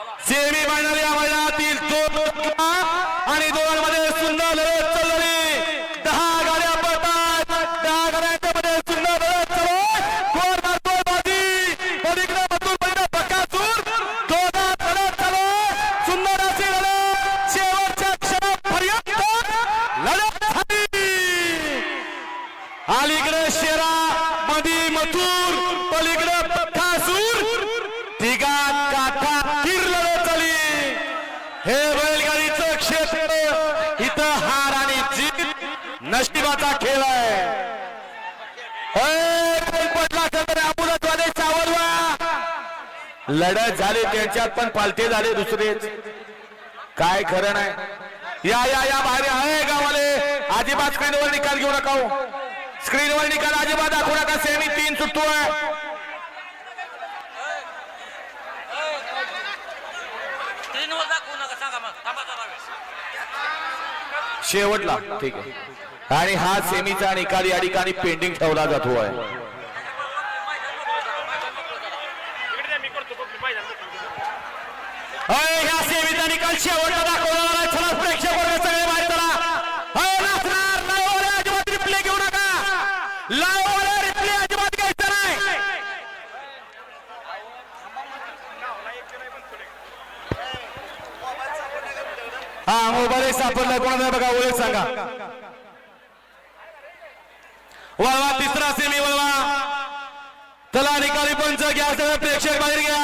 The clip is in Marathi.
सेमी फायनल या मैदानातील दोन आणि दोघांमध्ये सुंदर लढत चालली. दहा गाड्या पडतात. दहा गाड्यांच्या मध्ये सुंदर लढत. चालू अलीकडे शेरा मधी मथूर. पलीकडे बकासूर. तिघा हे बैलगाडीचं क्षेत्र इथं हार आणि जीत नशिबाचा खेळ आहे. होय, पडला तर सावरवा. लढत झाली त्यांच्यात पण पालटे झाले दुसरेच. काय खरं नाही. या या या बाहेर आहे गावाले. अजिबात स्क्रीनवर निकाल घेऊ नका हो. स्क्रीनवर निकाल अजिबात दाखवू नका. सेमी तीन सुटतो आहे शेवटला. ठीक आहे. आणि हा सेमीचा निकाल या ठिकाणी पेंडिंग ठेवला जातो आहे. या ह्या सेमीचा निकाल शेवटला दाखवला चला प्रेक्षक वर्ग सगळे बाहेर चला. अय, नाचणार घेऊ नका. लाईव्हवाले रिप्ले अजिबात घ्यायचं नाही हा मोबाईल सापडलाय कोणाला बघा ओळख सांगा. वळवा तिसरा सेमी वळवा. चला निकाली पंच घ्या सगळे प्रेक्षक बाहेर घ्या.